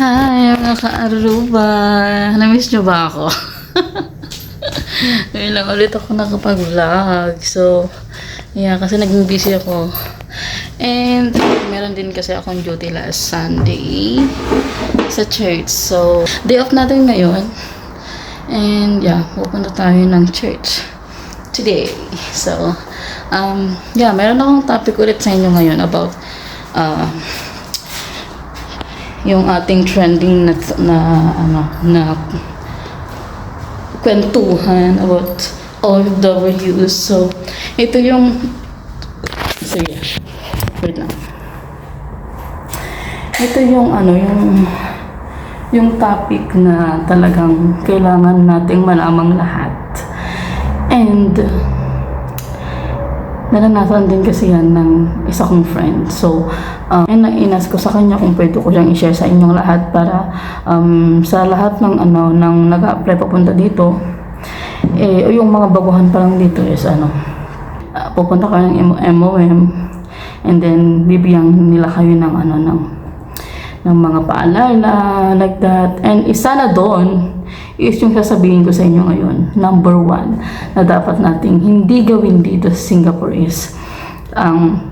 Hi, mga ka-aruba. Namiss niyo ba ako? Ngayon lang ulit ako nakapag-vlog. So, yeah, kasi naging busy ako. And, meron din kasi akong duty last Sunday sa church. So, day off natin ngayon. And, yeah, pupunta tayo ng church today. So, um, yeah, meron akong topic ulit sa inyo ngayon about uh, yung ating trending na, na ano na kwentuhan about OFWs. So, ito yung sige. Wait lang. Ito yung ano, yung yung topic na talagang kailangan nating malamang lahat. And naranasan din kasi yan ng isa kong friend. So, um, and inas ko sa kanya kung pwede ko siyang i-share sa inyong lahat para um, sa lahat ng ano ng nag-apply papunta dito eh yung mga baguhan pa lang dito is ano ah, pupunta kayo ng MOM and then bibigyan nila kayo ng ano ng ng mga paalala like that and isa na doon is yung sasabihin ko sa inyo ngayon number one na dapat nating hindi gawin dito sa Singapore is ang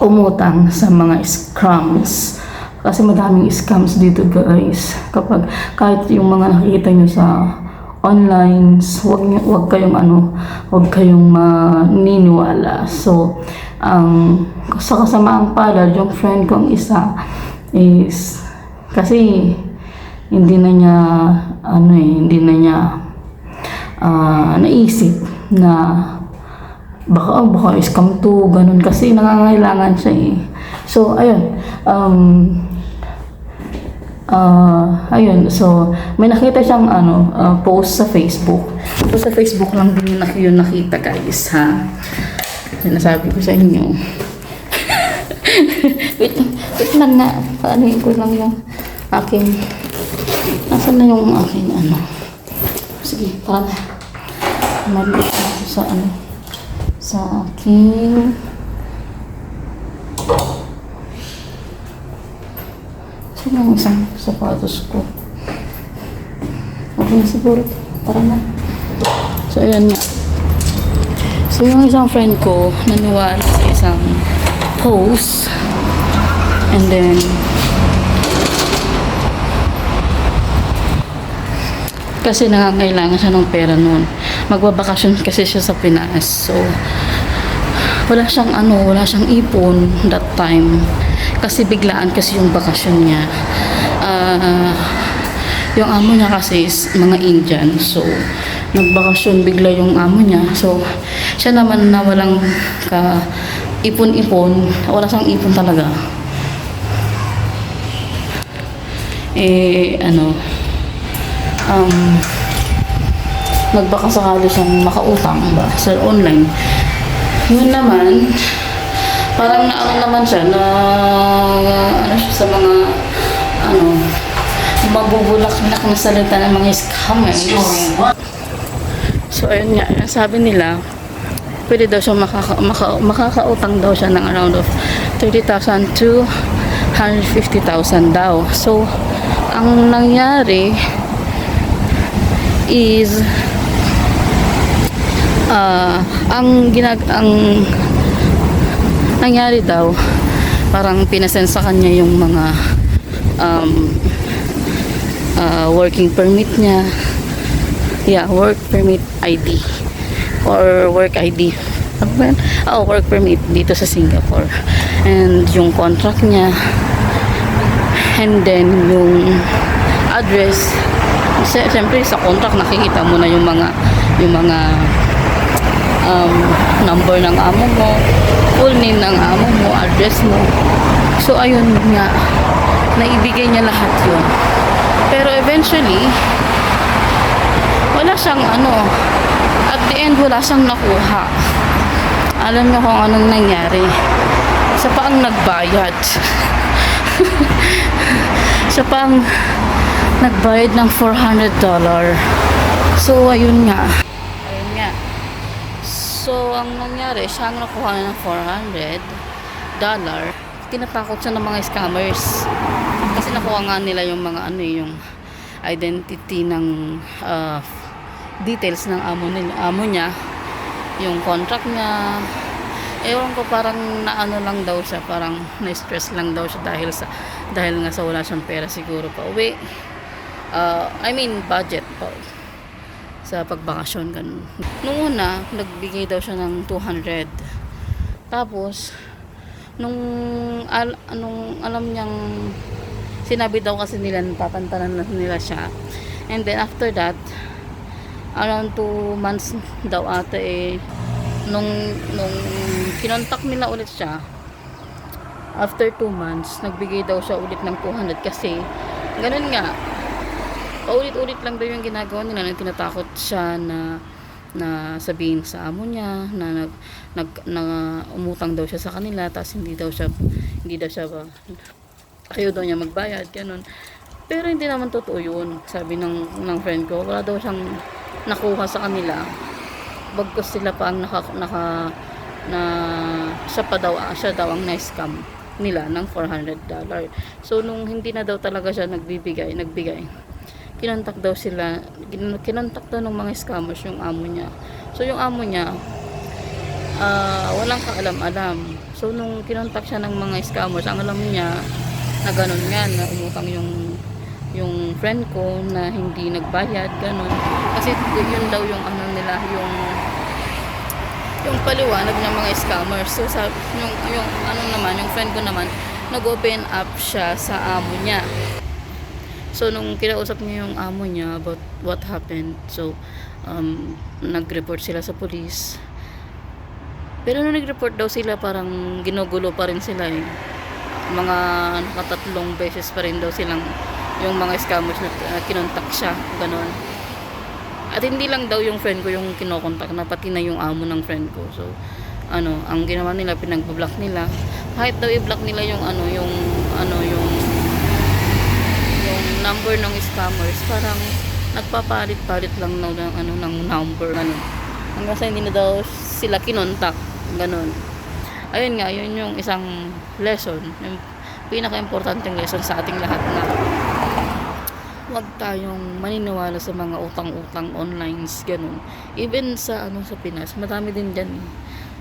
umutang sa mga scams. Kasi madaming scams dito guys. Kapag kahit yung mga nakikita nyo sa online wag wag kayong ano wag kayong maniniwala. So ang sa kasamaang palad yung friend kong isa is kasi hindi na niya ano eh hindi na niya ah, naisip na baka oh, baka scam to ganun. Kasi nangangailangan siya eh. So ayun um ah ayun. So may nakita siyang ano ah, post sa Facebook. So sa Facebook lang din yung nakita guys ha? Sinasabi ko sa inyo. Wait wait lang na ano ko lang yung aking Nasaan na yung aking ano? Sige, para na. Ako sa ano. Sa aking... Saan yung isang sapatos ko? Okay siguro. Para na. So, ayan nga. So, yung isang friend ko, naniwala sa isang post. And then, kasi nangangailangan siya ng pera noon. Magbabakasyon kasi siya sa Pinas. So, wala siyang ano, wala siyang ipon that time. Kasi biglaan kasi yung bakasyon niya. Ah, yung amo niya kasi is mga Indian. So, nagbakasyon bigla yung amo niya. So, siya naman na walang ka ipon-ipon, wala siyang ipon talaga. Eh, ano, um, nagbaka sakali siyang makautang ba sa online. Yun naman, parang naano naman siya na ano siya sa mga ano mabubulak-bulak na salita ng mga scammers. So ayun nga, sabi nila, pwede daw siya makaka, maka, makakautang daw siya ng around of 30,000 to 150,000 daw. So, ang nangyari, is ah ang ginag ang nangyari daw parang pinasend sa kanya yung mga um, ah, working permit niya. Yeah work permit ID or work ID ano oh work permit dito sa Singapore. And yung contract niya and then yung address siyempre sa contract nakikita mo na yung mga yung mga um, number ng amo mo full name ng amo mo address mo. So ayun nga naibigay niya lahat yun. Pero eventually wala siyang ano at the end wala siyang nakuha. Alam niyo kung anong nangyari. Siya pa ang nagbayad. Siya pa nagbayad ng $400 so ayun nga. Ayun nga. So ang nangyari siya ang nakuha ng $400 tinatakot siya ng mga scammers. Kasi nakuha nga nila yung mga ano eh, yung identity ng ah, details ng amo, nila, amo niya, yung contract niya. Ewan ko parang naano lang daw siya, parang na-stress lang daw siya dahil sa dahil nga sa wala siyang pera siguro pa uwi. Ah, I mean budget pa sa pagbakasyon ganun. Nung una, nagbigay daw siya ng 200. Tapos nung al, anong alam niyang sinabi daw kasi nila papantanan na nila siya. And then after that, around 2 months daw ata eh nung nung kinontak nila ulit siya after 2 months nagbigay daw siya ulit ng 200 kasi ganun nga paulit-ulit lang daw yung ginagawa nila. Na tinatakot siya na na sabihin sa amo niya na nag, nag na umutang daw siya sa kanila tapos hindi daw siya hindi daw siya ayaw daw niya magbayad ganun. Pero hindi naman totoo yun sabi ng ng friend ko. Wala daw siyang nakuha sa kanila. Bagkos sila pa ang naka, naka na siya pa daw ah, siya daw ang na-scam nila ng 400 dollar so nung hindi na daw talaga siya nagbibigay nagbigay kinontak daw sila kin- kinontak daw ng mga scammers yung amo niya. So yung amo niya ah, walang kaalam-alam. So nung kinontak siya ng mga scammers ang alam niya na ganun nga na umutang yung yung friend ko na hindi nagbayad ganun. Kasi yun daw yung ano nila yung yung paliwanag ng mga scammers. So sa yung yung ano naman yung friend ko naman nag-open up siya sa amo niya So, nung kinausap niya yung amo niya about what happened, so, um, nag-report sila sa police. Pero nung nag-report daw sila, parang ginugulo pa rin sila eh. Mga nakatatlong beses pa rin daw silang yung mga scammers na uh, kinontak siya, ganon. At hindi lang daw yung friend ko yung kinokontak na pati na yung amo ng friend ko. So, ano, ang ginawa nila, pinag-block nila. Kahit daw i-block nila yung ano, yung, ano, yung yung scammers parang nagpapalit-palit lang ng, ng ano ng number ano. Hanggang sa hindi na daw sila kinontak ganun. Ayun nga yun yung isang lesson yung pinaka-importanting lesson sa ating lahat na wag tayong maniniwala sa mga utang-utang online ganun. Even sa ano sa Pinas madami din diyan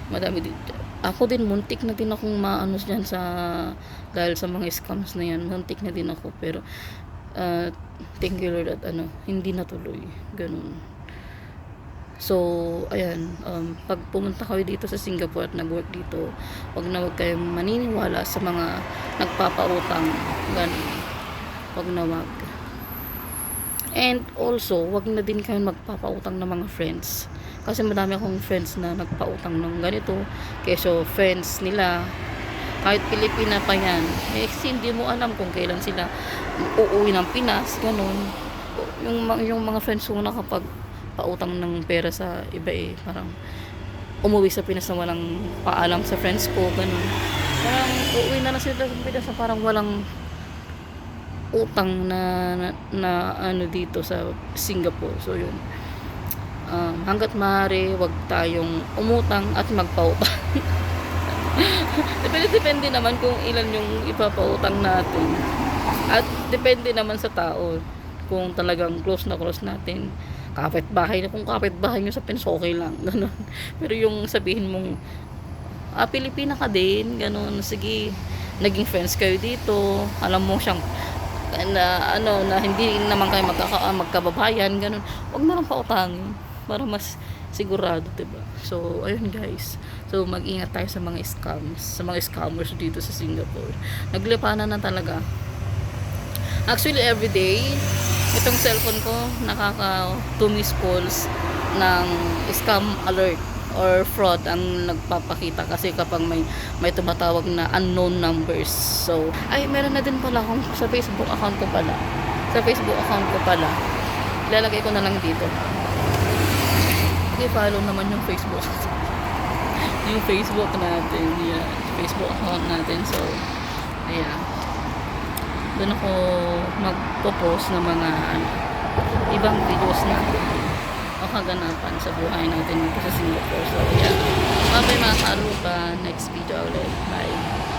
madami din dyan. ako din muntik na din akong maano diyan sa dahil sa mga scams na yan muntik na din ako. Pero uh, thank you Lord at ano hindi natuloy. Ganun. So ayan um, pag pumunta kayo dito sa Singapore at nag-work dito wag na wag kayong maniniwala sa mga nagpapautang. Ganun. Wag na wag and also wag na din kayo magpapautang ng mga friends. Kasi madami akong friends na nagpautang ng ganito. Keso friends nila kahit Pilipina pa yan eh, hindi mo alam kung kailan sila uuwi ng Pinas ganun. Yung, yung mga friends ko na kapag pautang ng pera sa iba eh parang umuwi sa Pinas na walang paalam sa friends ko ganun. Parang uuwi na na sila sa Pinas na parang walang utang na, na, na ano dito sa Singapore. So yun. Um, hanggat maaari wag tayong umutang at magpautang depende, depende naman kung ilan yung ipapautang natin. At depende naman sa tao kung talagang close na close natin. Kapitbahay na kung kapitbahay nyo sa Pinas okay lang ganun. Pero yung sabihin mong ah Pilipina ka din ganun. Sige naging friends kayo dito. Alam mo siyang na ano na hindi naman kayo magkaka, ah, magkababayan ganun. Wag na lang pautangin para mas sigurado diba? So ayun guys. So mag-ingat tayo sa mga scams sa mga scammers dito sa Singapore. Naglipanan na talaga. Actually everyday itong cellphone ko nakaka 2 miss calls ng scam alert or fraud ang nagpapakita kasi kapag may may tumatawag na unknown numbers. So ay meron na din pala akong sa Facebook account ko pala. Sa Facebook account ko pala. Ilalagay ko na lang dito i-follow naman yung Facebook. yung Facebook natin. Yeah. Facebook account natin. So, ayan. Doon ako magpo-post ng mga ano, ibang videos na o kaganapan sa buhay natin dito sa Singapore. So, yeah. Bye-bye mga karupa. Next video ulit. Bye.